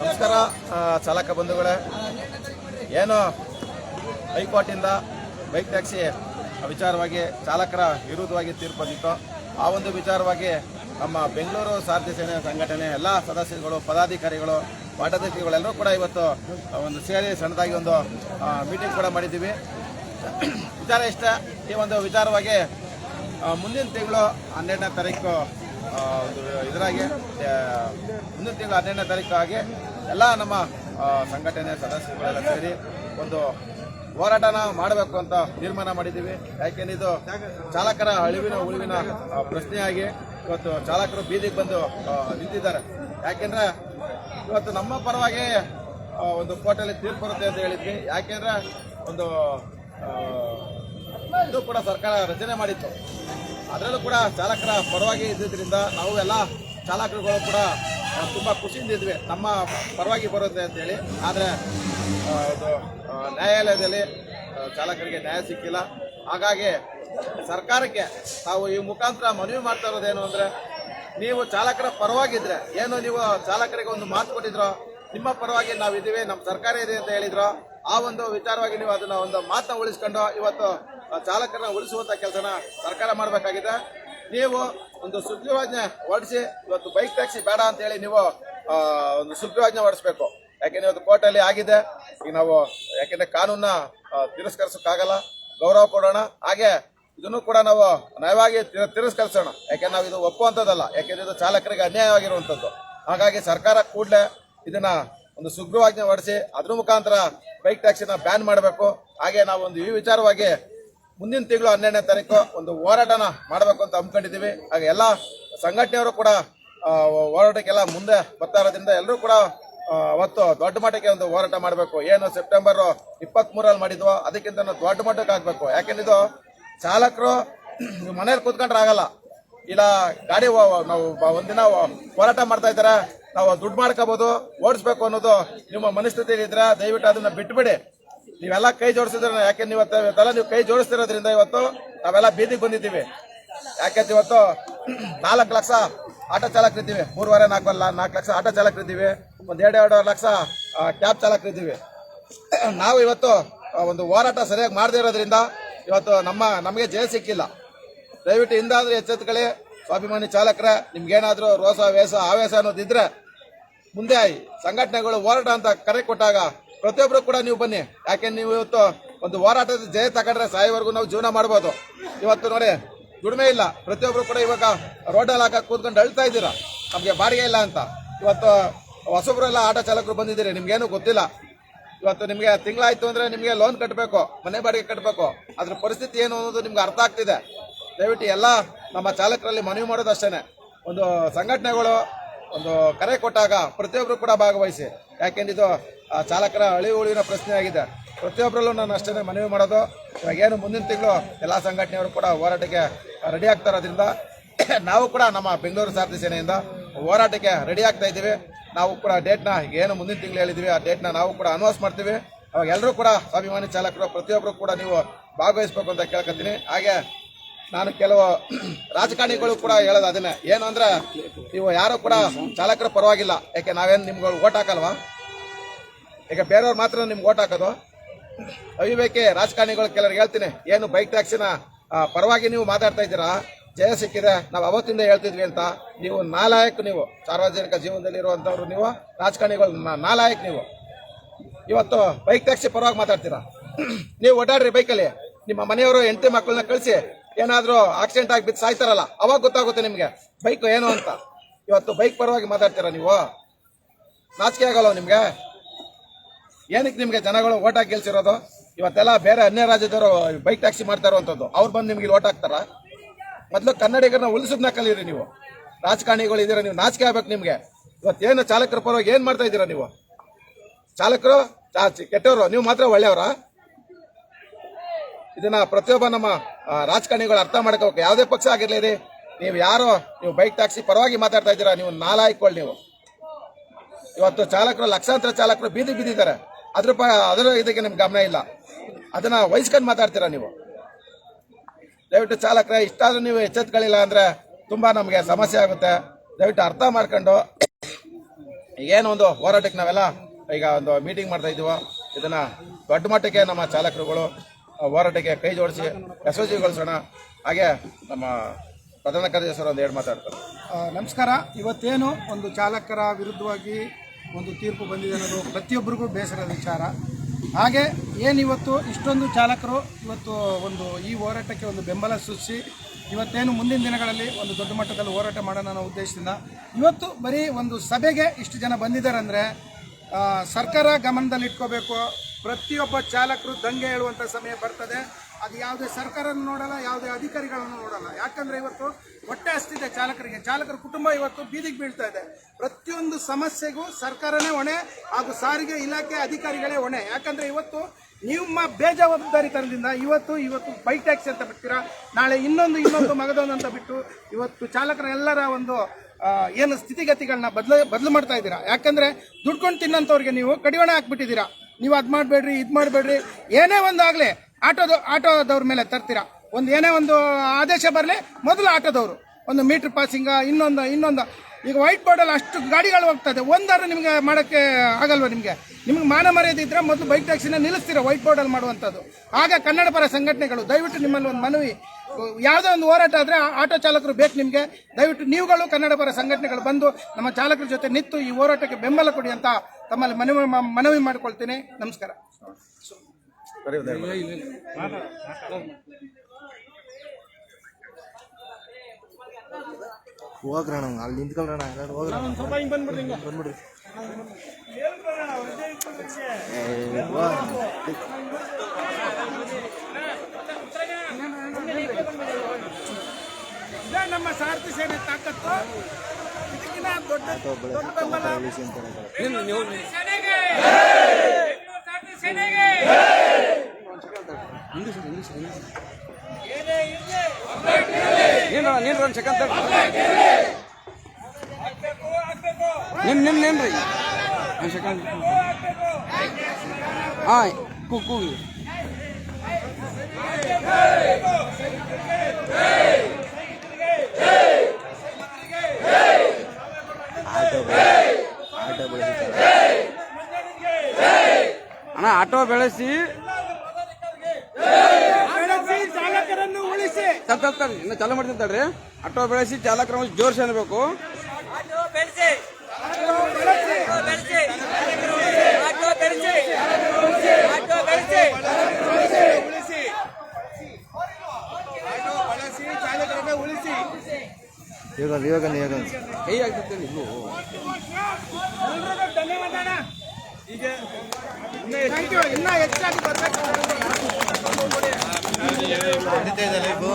ನಮಸ್ಕಾರ ಚಾಲಕ ಬಂಧುಗಳೇ. ಏನು? ಹೈಕೋರ್ಟಿಂದ ಬೈಕ್ ಟ್ಯಾಕ್ಸಿ ವಿಚಾರವಾಗಿ ಚಾಲಕರ ವಿರುದ್ಧವಾಗಿ ತೀರ್ಪು ಬಂದಿತ್ತು. ಆ ಒಂದು ವಿಚಾರವಾಗಿ ನಮ್ಮ ಬೆಂಗಳೂರು ಸಾರಥಿ ಸೇನೆ ಸಂಘಟನೆ ಎಲ್ಲ ಸದಸ್ಯರುಗಳು, ಪದಾಧಿಕಾರಿಗಳು ಪಾಠಾಧಿಕಾರಿಗಳೆಲ್ಲರೂ ಕೂಡ ಇವತ್ತು ಒಂದು ಸೇರಿ ಸಣ್ಣದಾಗಿ ಒಂದು ಮೀಟಿಂಗ್ ಕೂಡ ಮಾಡಿದ್ದೀವಿ. ವಿಚಾರ ಇಷ್ಟ, ಈ ಒಂದು ವಿಚಾರವಾಗಿ ಮುಂದಿನ ತಿಂಗಳು ಹನ್ನೆರಡನೇ ತಾರೀಕು ಒಂದು ಇದರಾಗಿ ಮುಂದಿನ ತಿಂಗಳು ಹನ್ನೆರಡನೇ ತಾರೀಕು ಆಗಿ ಎಲ್ಲ ನಮ್ಮ ಸಂಘಟನೆ ಸದಸ್ಯರುಗಳೆಲ್ಲ ಸೇರಿ ಒಂದು ಹೋರಾಟನ ಮಾಡಬೇಕು ಅಂತ ತೀರ್ಮಾನ ಮಾಡಿದ್ದೀವಿ. ಯಾಕೆಂದ್ರೆ ಇದು ಚಾಲಕರ ಅಳಿವಿನ, ಉಳಿವಿನ ಪ್ರಶ್ನೆಯಾಗಿ ಇವತ್ತು ಚಾಲಕರು ಬೀದಿಗೆ ಬಂದು ನಿಂತಿದ್ದಾರೆ. ಯಾಕೆಂದ್ರೆ ಇವತ್ತು ನಮ್ಮ ಪರವಾಗಿ ಒಂದು ಕೋರ್ಟಲ್ಲಿ ತೀರ್ಪು ಬರುತ್ತೆ ಅಂತ ಹೇಳಿದ್ವಿ. ಯಾಕೆಂದ್ರೆ ಒಂದು ಇದು ಕೂಡ ಸರ್ಕಾರ ರಚನೆ ಮಾಡಿತ್ತು. ಅದರಲ್ಲೂ ಕೂಡ ಚಾಲಕರ ಪರವಾಗಿ ಇದ್ದಿದ್ದರಿಂದ ನಾವು ಎಲ್ಲ ಚಾಲಕರುಗಳು ಕೂಡ ತುಂಬ ಖುಷಿಯಿಂದ ಇದ್ವಿ. ನಮ್ಮ ಪರವಾಗಿ ಬರುತ್ತೆ ಅಂತೇಳಿ ಆದರೆ ಇದು ನ್ಯಾಯಾಲಯದಲ್ಲಿ ಚಾಲಕರಿಗೆ ನ್ಯಾಯ ಸಿಕ್ಕಿಲ್ಲ. ಹಾಗಾಗಿ ಸರ್ಕಾರಕ್ಕೆ ತಾವು ಈ ಮುಖಾಂತರ ಮನವಿ ಮಾಡ್ತಾ ಇರೋದೇನು ಅಂದರೆ, ನೀವು ಚಾಲಕರ ಪರವಾಗಿದ್ದರೆ ಏನು ನೀವು ಚಾಲಕರಿಗೆ ಒಂದು ಮಾತು ಕೊಟ್ಟಿದ್ರೋ, ನಿಮ್ಮ ಪರವಾಗಿ ನಾವು ಇದ್ದೀವಿ, ನಮ್ಮ ಸರ್ಕಾರ ಇದೆ ಅಂತ ಹೇಳಿದ್ರು, ಆ ಒಂದು ವಿಚಾರವಾಗಿ ನೀವು ಅದನ್ನ ಒಂದು ಮಾತನ್ನ ಉಳಿಸ್ಕೊಂಡು ಇವತ್ತು ಚಾಲಕರನ್ನ ಉಳಿಸುವಂತ ಕೆಲಸನ ಸರ್ಕಾರ ಮಾಡಬೇಕಾಗಿದೆ. ನೀವು ಒಂದು ಸುಗ್ರೀವಾಜ್ಞೆ ಹೊಡಿಸಿ ಇವತ್ತು ಬೈಕ್ ಟ್ಯಾಕ್ಸಿ ಬೇಡ ಅಂತ ಹೇಳಿ ನೀವು ಒಂದು ಸುಗ್ರೀವಾಜ್ಞೆ ಹೊಡಿಸ್ಬೇಕು ಯಾಕೆಂದ್ರೆ ಇವತ್ತು ಕೋರ್ಟಲ್ಲಿ ಆಗಿದೆ. ಈಗ ನಾವು ಯಾಕೆಂದ್ರೆ ಕಾನೂನ ತಿರಸ್ಕರಿಸೋಕ್ಕಾಗಲ್ಲ. ಗೌರವ ಕೊಡೋಣ. ಹಾಗೆ ಇದನ್ನು ಕೂಡ ನಾವು ನಯವಾಗಿ ತಿರ- ತಿರಸ್ಕರಿಸೋಣ. ಯಾಕೆ ನಾವು ಇದು ಒಪ್ಪುವಂಥದ್ದಲ್ಲ ಯಾಕೆಂದ್ರೆ ಇದು ಚಾಲಕರಿಗೆ ಅನ್ಯಾಯವಾಗಿರುವಂಥದ್ದು ಹಾಗಾಗಿ ಸರ್ಕಾರ ಕೂಡಲೇ ಇದನ್ನ ಒಂದು ಸುಗ್ರವಾಜ್ಞೆ ಹೊಡೆಸಿ ಅದ್ರ ಮುಖಾಂತರ ಬೈಕ್ ಟ್ಯಾಕ್ಸಿನ ಬ್ಯಾನ್ ಮಾಡಬೇಕು. ಹಾಗೆ ನಾವು ಒಂದು ಈ ವಿಚಾರವಾಗಿ ಮುಂದಿನ ತಿಂಗಳು ಹನ್ನೆರಡನೇ ತಾರೀಕು ಒಂದು ಹೋರಾಟನ ಮಾಡಬೇಕು ಅಂತ ಅಂದ್ಕೊಂಡಿದ್ದೀವಿ ಹಾಗೆ ಎಲ್ಲ ಸಂಘಟನೆಯವರು ಕೂಡ ಹೋರಾಟಕ್ಕೆಲ್ಲ ಮುಂದೆ ಬರ್ತಾ ಇರೋದ್ರಿಂದ ಎಲ್ಲರೂ ಕೂಡ ಅವತ್ತು ದೊಡ್ಡ ಮಟ್ಟಕ್ಕೆ ಒಂದು ಹೋರಾಟ ಮಾಡಬೇಕು. ಏನು ಸೆಪ್ಟೆಂಬರ್ ಇಪ್ಪತ್ತ್ ಮೂರಲ್ಲಿ ಮಾಡಿದ್ವೋ ಅದಕ್ಕಿಂತ ದೊಡ್ಡ ಮಟ್ಟಕ್ಕೆ ಆಗಬೇಕು. ಯಾಕೆಂದ್ರೆ ಇದು ಚಾಲಕರು ಮನೇಲಿ ಕೂತ್ಕೊಂಡ್ರೆ ಆಗಲ್ಲ. ಇಲ್ಲ, ಗಾಡಿ ನಾವು ಒಂದಿನ ಹೋರಾಟ ಮಾಡ್ತಾ ಇದ್ದಾರೆ. ನಾವು ದುಡ್ಡು ಮಾಡ್ಕೋಬಹುದು ಓಡಿಸ್ಬೇಕು ಅನ್ನೋದು ನಿಮ್ಮ ಮನಸ್ಥಿತಿ ಇದ್ರೆ ದಯವಿಟ್ಟು ಅದನ್ನ ಬಿಟ್ಬಿಡಿ. ನೀವೆಲ್ಲ ಕೈ ಜೋಡಿಸಿದ್ರೆ ಯಾಕೆ ನೀವು ಇವತ್ತು- ಇವತ್ತೆಲ್ಲ ನೀವು ಕೈ ಜೋಡಿಸ್ತಿರೋದ್ರಿಂದ ಇವತ್ತು ನಾವೆಲ್ಲ ಬೀದಿಗೆ ಬಂದಿದ್ದೀವಿ. ಯಾಕೆಂತ ಇವತ್ತು ನಾಲ್ಕು ಲಕ್ಷ ಆಟೋ ಚಾಲಕರಿದ್ದೀವಿ. ಮೂರುವರೆ, ನಾಲ್ಕು ನಾಲ್ಕು ಲಕ್ಷ ಆಟೋ ಚಾಲಕರಿದ್ದೀವಿ. ಒಂದು ಎರಡು, ಎರಡೂವರೆ ಲಕ್ಷ ಕ್ಯಾಬ್ ಚಾಲಕರಿದ್ದೀವಿ. ನಾವು ಇವತ್ತು ಒಂದು ಹೋರಾಟ ಸರಿಯಾಗಿ ಮಾಡದೇ ಇರೋದ್ರಿಂದ ಇವತ್ತು ನಮ್ಮ, ನಮಗೆ ಜಯ ಸಿಕ್ಕಿಲ್ಲ. ದಯವಿಟ್ಟು ಹಿಂದಾದ್ರೂ ಎಚ್ಚೆತ್ತುಕೊಳ್ಳಿ. ಸ್ವಾಭಿಮಾನಿ ಚಾಲಕರ, ನಿಮ್ಗೇನಾದ್ರೂ ರೋಸ, ವೇಸ ಆವೇಶ ಅನ್ನೋದಿದ್ರೆ ಮುಂದೆ ಸಂಘಟನೆಗಳು ಹೋರಾಟ ಅಂತ ಕರೆ ಕೊಟ್ಟಾಗ ಪ್ರತಿಯೊಬ್ಬರು ಕೂಡ ನೀವು ಬನ್ನಿ. ಯಾಕೆ ನೀವು ಇವತ್ತು ಒಂದು ಹೋರಾಟದ ಜಯ ತಗೊಂಡ್ರೆ ಸಾಯಿವರೆಗೂ ನಾವು ಜೀವನ ಮಾಡ್ಬೋದು. ಇವತ್ತು ನೋಡಿ, ದುಡಿಮೆ ಇಲ್ಲ. ಪ್ರತಿಯೊಬ್ಬರು ಕೂಡ ಇವಾಗ ರೋಡಲ್ಲಿ ಹಾಕ ಕೂತ್ಕೊಂಡು ಅಳ್ತಾ ಇದ್ದೀರಾ? ನಮಗೆ ಬಾಡಿಗೆ ಇಲ್ಲ ಅಂತ. ಇವತ್ತು ಹೊಸಬ್ರೆಲ್ಲ ಆಟೋ ಚಾಲಕರು ಬಂದಿದ್ದೀರಿ. ನಿಮ್ಗೇನು ಗೊತ್ತಿಲ್ಲ. ಇವತ್ತು ನಿಮಗೆ ತಿಂಗಳಾಯ್ತು ಅಂದ್ರೆ ನಿಮಗೆ ಲೋನ್ ಕಟ್ಟಬೇಕು ಮನೆ ಬಾಡಿಗೆ ಕಟ್ಟಬೇಕು ಅದ್ರ ಪರಿಸ್ಥಿತಿ ಏನು ಅನ್ನೋದು ನಿಮ್ಗೆ ಅರ್ಥ ಆಗ್ತಿದೆ. ದಯವಿಟ್ಟು ಎಲ್ಲ ನಮ್ಮ ಚಾಲಕರಲ್ಲಿ ಮನವಿ ಮಾಡೋದು ಅಷ್ಟೇನೆ. ಒಂದು ಸಂಘಟನೆಗಳು ಒಂದು ಕರೆ ಕೊಟ್ಟಾಗ ಪ್ರತಿಯೊಬ್ಬರು ಕೂಡ ಭಾಗವಹಿಸಿ. ಯಾಕೆಂದ್ರೆ ಇದು ಚಾಲಕರ ಅಳಿ ಉಳಿವಿನ ಪ್ರಶ್ನೆ ಆಗಿದೆ. ಪ್ರತಿಯೊಬ್ಬರಲ್ಲೂ ನಾನು ಅಷ್ಟೇ ಮನವಿ ಮಾಡೋದು. ಇವಾಗ ಏನು ಮುಂದಿನ ತಿಂಗಳು ಎಲ್ಲ ಸಂಘಟನೆಯವರು ಕೂಡ ಹೋರಾಟಕ್ಕೆ ರೆಡಿ ಆಗ್ತಾ ಇರೋದ್ರಿಂದ, ನಾವು ಕೂಡ ನಮ್ಮ ಬೆಂಗಳೂರು ಸಾರಥಿ ಸೇನೆಯಿಂದ ಹೋರಾಟಕ್ಕೆ ರೆಡಿ ಆಗ್ತಾ ಇದ್ದೀವಿ. ನಾವು ಕೂಡ ಡೇಟ್ನ ಏನು ಮುಂದಿನ ತಿಂಗಳು ಹೇಳಿದ್ವಿ, ಆ ಡೇಟ್ನ ನಾವು ಕೂಡ ಅನೌನ್ಸ್ ಮಾಡ್ತೀವಿ. ಅವಾಗ ಎಲ್ಲರೂ ಕೂಡ ಸ್ವಾಭಿಮಾನಿ ಚಾಲಕರು ಪ್ರತಿಯೊಬ್ಬರು ಕೂಡ ನೀವು ಭಾಗವಹಿಸಬೇಕು ಅಂತ ಕೇಳ್ಕೊತೀನಿ ಹಾಗೆ ನಾನು ಕೆಲವು ರಾಜಕಾರಣಿಗಳು ಕೂಡ ಹೇಳೋದು ಅದನ್ನ. ಏನು ಅಂದ್ರೆ, ನೀವು ಯಾರು ಕೂಡ ಚಾಲಕರು ಪರವಾಗಿಲ್ಲ. ಯಾಕೆ, ನಾವೇನು ನಿಮ್ಗೆ ಓಟ್ ಹಾಕಲ್ವಾ? ಈಗ ಬೇರೆಯವ್ರು ಮಾತ್ರ ನಿಮ್ಗೆ ಓಟ್ ಹಾಕೋದು. ಅವಿವೇಕೆ ರಾಜಕಾರಣಿಗಳು ಕೆಲವ್ರಿಗೆ ಹೇಳ್ತೀನಿ, ಏನು ಬೈಕ್ ಟ್ಯಾಕ್ಸಿನ ಪರವಾಗಿ ನೀವು ಮಾತಾಡ್ತಾ ಇದ್ದೀರಾ? ಜಯ ಸಿಕ್ಕಿದೆ ನಾವು ಅವತ್ತಿಂದ ಹೇಳ್ತಿದ್ವಿ ಅಂತ. ನೀವು ನಾಲಾಯಕ್ ನೀವು. ಸಾರ್ವಜನಿಕ ಜೀವನದಲ್ಲಿ ಇರುವಂಥವ್ರು ನೀವು, ರಾಜಕಾರಣಿಗಳು ನಾಲಾಯಕ್ ನೀವು. ಇವತ್ತು ಬೈಕ್ ಟ್ಯಾಕ್ಸಿ ಪರವಾಗಿ ಮಾತಾಡ್ತೀರಾ? ನೀವು ಓಡಾಡ್ರಿ ಬೈಕಲ್ಲಿ ನಿಮ್ಮ ಮನೆಯವರು ಹೆಂಡತಿ ಮಕ್ಕಳನ್ನ ಕಳಿಸಿ ಏನಾದರೂ ಆಕ್ಸಿಡೆಂಟ್ ಆಗಿ ಬಿದ್ದು ಸಾಯ್ತಾರಲ್ಲ, ಅವಾಗ ಗೊತ್ತಾಗುತ್ತೆ ನಿಮಗೆ ಬೈಕ್ ಏನು ಅಂತ. ಇವತ್ತು ಬೈಕ್ ಪರವಾಗಿ ಮಾತಾಡ್ತೀರಾ ನೀವು? ನಾಚಿಕೆ ಆಗಲ್ಲ ನಿಮಗೆ? ಏನಕ್ಕೆ ನಿಮಗೆ ಜನಗಳು ಓಟಾಗಿ ಗೆಲ್ಸಿರೋದು? ಇವತ್ತೆಲ್ಲ ಬೇರೆ ಅನ್ಯ ರಾಜ್ಯದವರು ಬೈಕ್ ಟ್ಯಾಕ್ಸಿ ಮಾಡ್ತಾ ಇರುವಂಥದ್ದು. ಅವ್ರು ಬಂದು ನಿಮ್ಗೆ ಓಟ್ ಹಾಕ್ತಾರ? ಮೊದಲು ಕನ್ನಡಿಗರನ್ನ ಉಳಿಸೋದನ್ನ ಕಲೀರಿ ನೀವು. ರಾಜಕಾರಣಿಗಳು ಇದ್ದೀರಾ ನೀವು, ನಾಚಿಕೆ ಆಗ್ಬೇಕು ನಿಮಗೆ. ಇವತ್ತೇನು ಚಾಲಕರ ಪರವಾಗಿ ಏನು ಮಾಡ್ತಾ ಇದ್ದೀರಾ ನೀವು? ಚಾಲಕರು ಕೆಟ್ಟವರು, ನೀವು ಮಾತ್ರ ಒಳ್ಳೆಯವರ? ಇದನ್ನ ಪ್ರತಿಯೊಬ್ಬ ನಮ್ಮ ರಾಜಕಾರಣಿಗಳು ಅರ್ಥ ಮಾಡ್ಕೋಬೇಕು. ಯಾವುದೇ ಪಕ್ಷ ಆಗಿರ್ಲಿ ನೀವು ಯಾರೋ, ನೀವು ಬೈಕ್ ಟ್ಯಾಕ್ಸಿ ಪರವಾಗಿ ಮಾತಾಡ್ತಾ ಇದ್ದೀರಾ, ನೀವು ನಾಲಾಯ್ಕೊಳ್ಳಿ ನೀವು. ಇವತ್ತು ಚಾಲಕರು, ಲಕ್ಷಾಂತರ ಚಾಲಕರು ಬೀದಿ ಬೀದಿದ್ದಾರೆ. ಅದ್ರ ಪ, ಅದರ ಇದಕ್ಕೆ ನಿಮ್ಗೆ ಗಮನ ಇಲ್ಲ. ಅದನ್ನ ವಹಿಸ್ಕೊಂಡು ಮಾತಾಡ್ತೀರಾ ನೀವು? ದಯವಿಟ್ಟು ಚಾಲಕರೇ, ಇಷ್ಟಾದ್ರೂ ನೀವು ಎಚ್ಚೆತ್ಕೊಳ್ಳಿಲ್ಲ ಅಂದ್ರೆ ತುಂಬಾ ನಮಗೆ ಸಮಸ್ಯೆ ಆಗುತ್ತೆ. ದಯವಿಟ್ಟು ಅರ್ಥ ಮಾಡ್ಕೊಂಡು. ಏನು ಒಂದು ಹೋರಾಟಕ್ಕೆ ನಾವೆಲ್ಲ ಈಗ ಒಂದು ಮೀಟಿಂಗ್ ಮಾಡ್ತಾ ಇದ್ದೀವೋ, ಇದನ್ನ ದೊಡ್ಡ ಮಟ್ಟಕ್ಕೆ ನಮ್ಮ ಚಾಲಕರುಗಳು ಹೋರಾಟಕ್ಕೆ ಕೈ ಜೋಡಿಸಿ ಯಶಸ್ವಿಗೊಳಿಸೋಣ. ಹಾಗೆ ನಮ್ಮ ಪ್ರಧಾನ ಕಾರ್ಯದರ್ಶಿಯವರು ಒಂದು ಎರಡು ಮಾತಾಡ್ತಾರೆ. ನಮಸ್ಕಾರ. ಇವತ್ತೇನು ಒಂದು ಚಾಲಕರ ವಿರುದ್ಧವಾಗಿ ಒಂದು ತೀರ್ಪು ಬಂದಿದೆ ಅನ್ನೋದು ಪ್ರತಿಯೊಬ್ಬರಿಗೂ ಬೇಸರದ ವಿಚಾರ. ಹಾಗೆ ಏನಿವತ್ತು ಇಷ್ಟೊಂದು ಚಾಲಕರು ಇವತ್ತು ಒಂದು ಈ ಹೋರಾಟಕ್ಕೆ ಒಂದು ಬೆಂಬಲ ಸೂಚಿಸಿ ಇವತ್ತೇನು ಮುಂದಿನ ದಿನಗಳಲ್ಲಿ ಒಂದು ದೊಡ್ಡ ಮಟ್ಟದಲ್ಲಿ ಹೋರಾಟ ಮಾಡೋಣ ಅನ್ನೋ ಉದ್ದೇಶದಿಂದ ಇವತ್ತು ಬರೀ ಒಂದು ಸಭೆಗೆ ಇಷ್ಟು ಜನ ಬಂದಿದ್ದಾರೆ ಅಂದರೆ ಸರ್ಕಾರ ಗಮನದಲ್ಲಿ ಇಟ್ಕೋಬೇಕು ಪ್ರತಿಯೊಬ್ಬ ಚಾಲಕರು ದಂಗೆ ಹೇಳುವಂಥ ಸಮಯ ಬರ್ತದೆ. ಅದು ಯಾವುದೇ ಸರ್ಕಾರವನ್ನು ನೋಡಲ್ಲ, ಯಾವುದೇ ಅಧಿಕಾರಿಗಳನ್ನು ನೋಡಲ್ಲ. ಯಾಕಂದ್ರೆ ಇವತ್ತು ಹೊಟ್ಟೆ ಹಸ್ತಿದೆ ಚಾಲಕರಿಗೆ. ಚಾಲಕರ ಕುಟುಂಬ ಇವತ್ತು ಬೀದಿಗೆ ಬೀಳ್ತಾ ಇದೆ. ಪ್ರತಿಯೊಂದು ಸಮಸ್ಯೆಗೂ ಸರ್ಕಾರನೇ ಹೊಣೆ ಹಾಗೂ ಸಾರಿಗೆ ಇಲಾಖೆ ಅಧಿಕಾರಿಗಳೇ ಹೊಣೆ. ಯಾಕಂದ್ರೆ ಇವತ್ತು ನಿಮ್ಮ ಬೇಜವಾಬ್ದಾರಿತನದಿಂದ ಇವತ್ತು ಇವತ್ತು ಬೈಕ್ ಟ್ಯಾಕ್ಸಿ ಅಂತ ಬಿಡ್ತೀರಾ? ನಾಳೆ ಇನ್ನೊಂದು ಇನ್ನೊಂದು ಮಗದೊಂದು ಅಂತ ಬಿಟ್ಟು ಇವತ್ತು ಚಾಲಕರ ಎಲ್ಲರ ಒಂದು ಏನು ಸ್ಥಿತಿಗತಿಗಳನ್ನ ಬದಲ, ಬದಲು ಮಾಡ್ತಾ ಇದ್ದೀರಾ? ಯಾಕಂದ್ರೆ ದುಡ್ಕೊಂಡು ತಿನ್ನಂಥವ್ರಿಗೆ ನೀವು ಕಡಿವಾಣ ಹಾಕ್ಬಿಟ್ಟಿದ್ದೀರಾ. ನೀವು ಅದು ಮಾಡಬೇಡ್ರಿ, ಇದು ಮಾಡಬೇಡ್ರಿ. ಏನೇ ಒಂದು ಆಗಲಿ ಆಟೋದ ಆಟೋದವ್ರ ಮೇಲೆ ತರ್ತೀರಾ? ಒಂದು ಏನೇ ಒಂದು ಆದೇಶ ಬರಲಿ, ಮೊದಲು ಆಟೋದವರು. ಒಂದು ಮೀಟರ್ ಪಾಸಿಂಗ ಇನ್ನೊಂದು ಇನ್ನೊಂದು. ಈಗ ವೈಟ್ ಬೋರ್ಡಲ್ಲಿ ಅಷ್ಟು ಗಾಡಿಗಳು ಹೋಗ್ತದೆ. ಒಂದಾರು ನಿಮಗೆ ಮಾಡೋಕ್ಕೆ ಆಗಲ್ವ ನಿಮಗೆ? ನಿಮ್ಗೆ ಮಾನ ಮರ್ಯಾದೆ ಇದ್ರೆ ಮೊದಲು ಬೈಕ್ ಟ್ಯಾಕ್ಸಿನ ನಿಲ್ಲಿಸ್ತೀರಾ ವೈಟ್ ಬೋರ್ಡಲ್ಲಿ ಮಾಡುವಂಥದ್ದು? ಆಗ ಕನ್ನಡ ಪರ ಸಂಘಟನೆಗಳು, ದಯವಿಟ್ಟು ನಿಮ್ಮಲ್ಲಿ ಒಂದು ಮನವಿ. ಯಾವುದೇ ಒಂದು ಹೋರಾಟ ಆದರೆ ಆಟೋ ಚಾಲಕರು ಬೇಕು ನಿಮಗೆ. ದಯವಿಟ್ಟು ನೀವುಗಳು ಕನ್ನಡ ಪರ ಸಂಘಟನೆಗಳು ಬಂದು ನಮ್ಮ ಚಾಲಕರ ಜೊತೆ ನಿಂತು ಈ ಹೋರಾಟಕ್ಕೆ ಬೆಂಬಲ ಕೊಡಿ ಅಂತ ತಮ್ಮಲ್ಲಿ ಮನವಿ ಮನವಿ ಮಾಡ್ಕೊಳ್ತೀನಿ. ನಮಸ್ಕಾರ. ಹೋಗ್ರಣ ಅಲ್ಲಿ ನಿಂತ್ಕೊಳ್ರಣ ಎಲ್ಲರೂ ಹೋಗ್ರಣ. ಬಂದ್ಬಿಡ್ರಿ ನಮ್ಮ ಸಾರಥಿ ಸೇನೆ ತಾಕತ್ತು. ಇದಕ್ಕಿಂತ ದೊಡ್ಡ ದೊಡ್ಡ ಬೆಂಬಲ. ಇಳಿಸಿ ಅಂತ ಹೇಳ್ತಾರೆ. ನೀನು ನೀನು ಒಂದು ಸೆಕೆಂಡ್ ನಿಮ್ ನಿಮ್ ನಿಮ್ರಿ ಒಂದು ಸೆಕೆಂಡ್ ಹಾಂ ಕೂ ಕೂಗಿ ಆಟೋ ಬೆಳೆ- ಆಟೋ ಬೆಳೆಸಿದ್ದಾರೆ ಅಣ್ಣ ಆಟೋ ಬೆಳೆಸಿ ಬೆಳೆಸಿ ಚಾಲಕರನ್ನು ಉಳಿಸಿ ತರ್ ತರ್ ತರ್ ಇನ್ನು ಚಾಲು ಮಾಡ್ತೀನಿ ತಡ್ರಿ. ಆಟೋ ಬೆಳೆಸಿ ಚಾಲಕರ ಜೋರ್ಸಿ ಅನ್ಬೇಕು ಆಟೋ ಬೆಳೆಸಿ. ಆಟೋ ಬೆಳೆಸಿ. ಆಟೋ ಆಟೋ ಬೆಳೆಸಿ. ಆಟೋ ಬಳಸಿ. ಚಾಲಕರನ್ನ ಉಳಿಸಿ. ಇವಾಗ ಇವಾಗ ಇವಾಗ ಕೈ ಆಗ್ತೈತೆ ನೀವು ಎಲ್ರಿಗೂ ಧನ್ಯವಾದ ಈಗ ಇನ್ನ ಹೆಚ್ಚಾಗಿ ಬರ್ಬೇಕು. అందితే తెలియదు